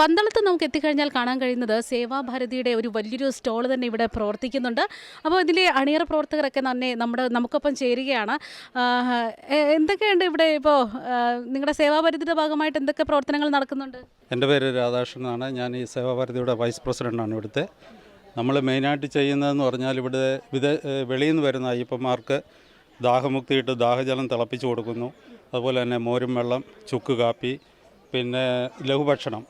പന്തളത്ത് നമുക്ക് എത്തിക്കഴിഞ്ഞാൽ കാണാൻ കഴിയുന്നത് സേവാഭാരതിയുടെ ഒരു വലിയൊരു സ്റ്റോൾ തന്നെ ഇവിടെ പ്രവർത്തിക്കുന്നുണ്ട്. അപ്പോൾ ഇതിലെ അണിയറ പ്രവർത്തകരൊക്കെ തന്നെ നമ്മുടെ നമുക്കൊപ്പം ചേരുകയാണ്. എന്തൊക്കെയുണ്ട് ഇവിടെ ഇപ്പോൾ നിങ്ങളുടെ സേവാഭാരതിയുടെ ഭാഗമായിട്ട് എന്തൊക്കെ പ്രവർത്തനങ്ങൾ നടക്കുന്നുണ്ട്? എന്റെ പേര് രാധാകൃഷ്ണനാണ് ഞാൻ ഈ സേവാഭാരതിയുടെ വൈസ് പ്രസിഡന്റാണ് ഇവിടുത്തെ. നമ്മൾ മെയിനായിട്ട് ചെയ്യുന്നതെന്ന് പറഞ്ഞാൽ ഇവിടെ വിദേ വെളിയിൽ നിന്ന് വരുന്ന അയ്യപ്പന്മാർക്ക് ദാഹമുക്തിയിട്ട് ദാഹജലം തിളപ്പിച്ചു കൊടുക്കുന്നു. അതുപോലെ തന്നെ മോരും വെള്ളം ചുക്ക് കാപ്പി പിന്നെ ലഘുഭക്ഷണം.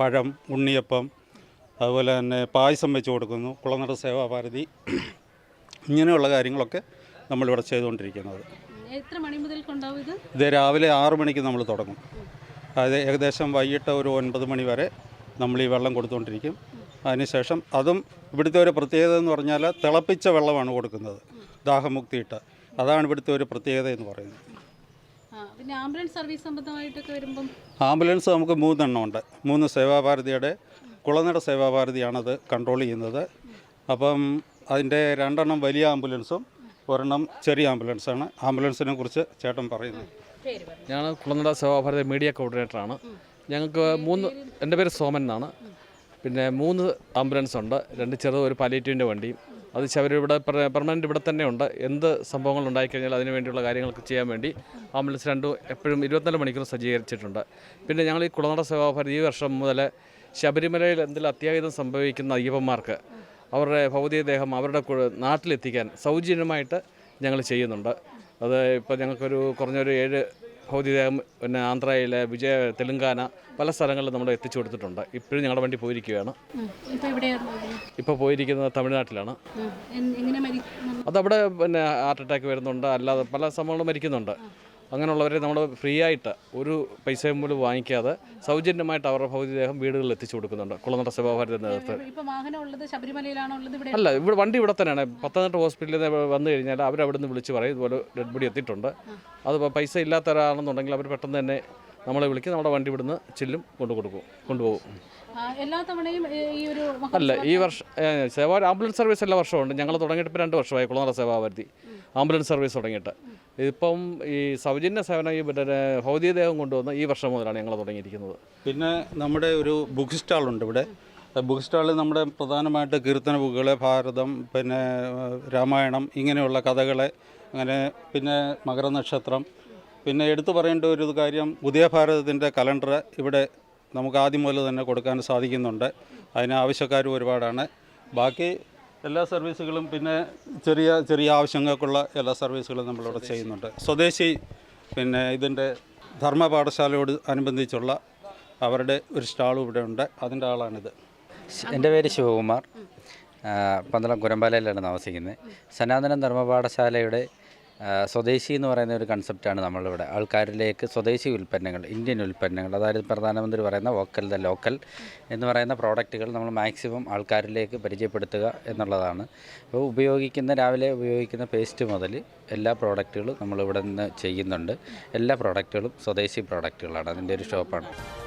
പഴം ഉണ്ണിയപ്പം അതുപോലെ തന്നെ പായസം വെച്ച് കൊടുക്കുന്നു കുളനട സേവാഭാരതി ഇങ്ങനെയുള്ള കാര്യങ്ങളൊക്കെ നമ്മളിവിടെ ചെയ്തുകൊണ്ടിരിക്കുന്നത്. എത്ര മണി മുതൽ ഇത് രാവിലെ ആറു മണിക്ക് നമ്മൾ തുടങ്ങും. അതായത് ഏകദേശം വൈകിട്ട് ഒരു ഒൻപത് മണി വരെ നമ്മൾ ഈ വെള്ളം കൊടുത്തുകൊണ്ടിരിക്കും. അതിനുശേഷം അതും ഇവിടുത്തെ ഒരു പ്രത്യേകത എന്ന് പറഞ്ഞാൽ തിളപ്പിച്ച വെള്ളമാണ് കൊടുക്കുന്നത്. ദാഹമുക്തിയിട്ട്. അതാണ് ഇവിടുത്തെ ഒരു പ്രത്യേകത എന്ന് പറയുന്നത്. പിന്നെ ആംബുലൻസ് സർവീസ് സംബന്ധമായിട്ടൊക്കെ വരുമ്പം ആംബുലൻസ് നമുക്ക് മൂന്നെണ്ണം ഉണ്ട് മൂന്ന് സേവാഭാരതിയുടെ കുളനട സേവാഭാരതിയാണത് കൺട്രോൾ ചെയ്യുന്നത്. അപ്പം അതിന്റെ രണ്ടെണ്ണം വലിയ ആംബുലൻസും ഒരെണ്ണം ചെറിയ ആംബുലൻസാണ്. ആംബുലൻസിനെ കുറിച്ച് ചേട്ടൻ പറയുന്നത് ഞാൻ കുളനട സേവാഭാരതി മീഡിയ കോർഡിനേറ്ററാണ് ഞങ്ങൾക്ക് മൂന്ന് എന്റെ പേര് സോമൻ എന്നാണ്. പിന്നെ മൂന്ന് ആംബുലൻസ് ഉണ്ട് രണ്ട് ചെറുത് ഒരു വണ്ടിയും. അത് അവരിവിടെ പെർമനന്റ് ഇവിടെ തന്നെ ഉണ്ട്. എന്ത് സംഭവങ്ങൾ ഉണ്ടായിക്കഴിഞ്ഞാൽ അതിന് വേണ്ടിയുള്ള കാര്യങ്ങളൊക്കെ ചെയ്യാൻ വേണ്ടി ആംബുലൻസ് രണ്ടും എപ്പോഴും ഇരുപത്തിനാല് മണിക്കൂർ സജ്ജീകരിച്ചിട്ടുണ്ട്. പിന്നെ ഞങ്ങൾ ഈ കുളനട സേവാഭാരതി ഈ വർഷം മുതൽ ശബരിമലയിൽ എന്തെങ്കിലും അത്യാഹിതം സംഭവിക്കുന്ന അയ്യപ്പന്മാർക്ക് അവരുടെ ഭൗതികദേഹം അവരുടെ നാട്ടിലെത്തിക്കാൻ സൗജന്യമായിട്ട് ഞങ്ങൾ ചെയ്യുന്നുണ്ട്. അത് ഇപ്പോൾ ഞങ്ങൾക്കൊരു കുറഞ്ഞൊരു ഏഴ് ഭൗതികദേഹം പിന്നെ ആന്ധ്രയിലെ വിജയ തെലുങ്കാന പല സ്ഥലങ്ങളിലും നമ്മൾ എത്തിച്ചു കൊടുത്തിട്ടുണ്ട്. ഇപ്പോഴും ഞങ്ങളുടെ വണ്ടി പോയിരിക്കുകയാണ്. ഇപ്പോൾ പോയിരിക്കുന്നത് തമിഴ്നാട്ടിലാണ്. അതവിടെ പിന്നെ ഹാർട്ട് അറ്റാക്ക് വരുന്നുണ്ട്. അല്ലാതെ പല സംഭവങ്ങളും മരിക്കുന്നുണ്ട്. അങ്ങനെയുള്ളവരെ നമ്മൾ ഫ്രീ ആയിട്ട് ഒരു പൈസയും പോലും വാങ്ങിക്കാതെ സൗജന്യമായിട്ട് അവരുടെ ഭൗതികദേഹം വീടുകളിൽ എത്തിച്ചു കൊടുക്കുന്നുണ്ട്. കുളനട സഭാഭാരത നേതൃത്വം. അല്ല ഇവിടെ വണ്ടി ഇവിടെ തന്നെയാണ്. പത്തനംതിട്ട ഹോസ്പിറ്റലിൽ നിന്ന് വന്നു കഴിഞ്ഞാൽ അവർ അവിടെ നിന്ന് വിളിച്ച് പറയും ഇതുപോലെ ഡെഡ് ബോഡി എത്തിയിട്ടുണ്ട് അത് പൈസ ഇല്ലാത്തവരാണെന്നുണ്ടെങ്കിൽ അവർ പെട്ടെന്ന് തന്നെ നമ്മളെ വിളിക്കും നമ്മുടെ വണ്ടി ഇവിടുന്ന് ചില്ലും കൊണ്ടു കൊടുക്കും കൊണ്ടുപോകും. എല്ലാ തവണയും ഈ ഒരു അല്ല ഈ വർഷം സേവാ ആംബുലൻസ് സർവീസ് എല്ലാ വർഷവും ഉണ്ട് ഞങ്ങൾ തുടങ്ങിയിട്ട് ഇപ്പോൾ രണ്ട് വർഷമായി കുളനട സേവാപരിധി ആംബുലൻസ് സർവീസ് തുടങ്ങിയിട്ട്. ഇപ്പം ഈ സൗജന്യ സേവനം ഈ പിന്നെ ഭൗതികദേഹം കൊണ്ടുവന്ന് ഈ വർഷം മുതലാണ് ഞങ്ങൾ തുടങ്ങിയിരിക്കുന്നത്. പിന്നെ നമ്മുടെ ഒരു ബുക്ക് സ്റ്റാളുണ്ട് ഇവിടെ. ബുക്ക് സ്റ്റാളിൽ നമ്മുടെ പ്രധാനമായിട്ട് കീർത്തന ബുക്കുകൾ ഭാരതം പിന്നെ രാമായണം ഇങ്ങനെയുള്ള കഥകൾ അങ്ങനെ പിന്നെ മകരനക്ഷത്രം പിന്നെ എടുത്തു പറയേണ്ട ഒരു കാര്യം പുതിയ ഭാരതത്തിന്റെ കലണ്ടർ ഇവിടെ നമുക്ക് ആദ്യം മുതൽ തന്നെ കൊടുക്കാൻ സാധിക്കുന്നുണ്ട്. അതിന് ആവശ്യക്കാരും ഒരുപാടാണ്. ബാക്കി എല്ലാ സർവീസുകളും പിന്നെ ചെറിയ ചെറിയ ആവശ്യങ്ങൾക്കുള്ള എല്ലാ സർവീസുകളും നമ്മളിവിടെ ചെയ്യുന്നുണ്ട്. സ്വദേശി പിന്നെ ഇതിന്റെ ധർമ്മ പാഠശാലയോട് അനുബന്ധിച്ചുള്ള അവരുടെ ഒരു സ്റ്റാളും ഇവിടെ ഉണ്ട്. അതിന്റെ ആളാണിത്. എന്റെ പേര് ശിവകുമാർ. പന്തളം കുരമ്പാലയിലാണ് താമസിക്കുന്നത്. സനാതന ധർമ്മപാഠശാലയുടെ ആ, സ്വദേശി എന്ന് പറയുന്ന ഒരു കൺസെപ്റ്റാണ് നമ്മളിവിടെ. ആൾക്കാരിലേക്ക് സ്വദേശി ഉൽപ്പന്നങ്ങൾ ഇന്ത്യൻ ഉൽപ്പന്നങ്ങൾ അതായത് പ്രധാനമന്ത്രി പറയുന്ന വോക്കൽ ദ ലോക്കൽ എന്ന് പറയുന്ന പ്രോഡക്റ്റുകൾ നമ്മൾ മാക്സിമം ആൾക്കാരിലേക്ക് പരിചയപ്പെടുത്തുക എന്നുള്ളതാണ്. അപ്പോൾ ഉപയോഗിക്കുന്ന രാവിലെ ഉപയോഗിക്കുന്ന പേസ്റ്റ് മുതൽ എല്ലാ പ്രോഡക്റ്റുകളും നമ്മളിവിടെ നിന്ന് ചെയ്യുന്നുണ്ട്. എല്ലാ പ്രോഡക്റ്റുകളും സ്വദേശി പ്രോഡക്റ്റുകളാണ്. അതിന്റെ ഒരു ഷോപ്പാണ്.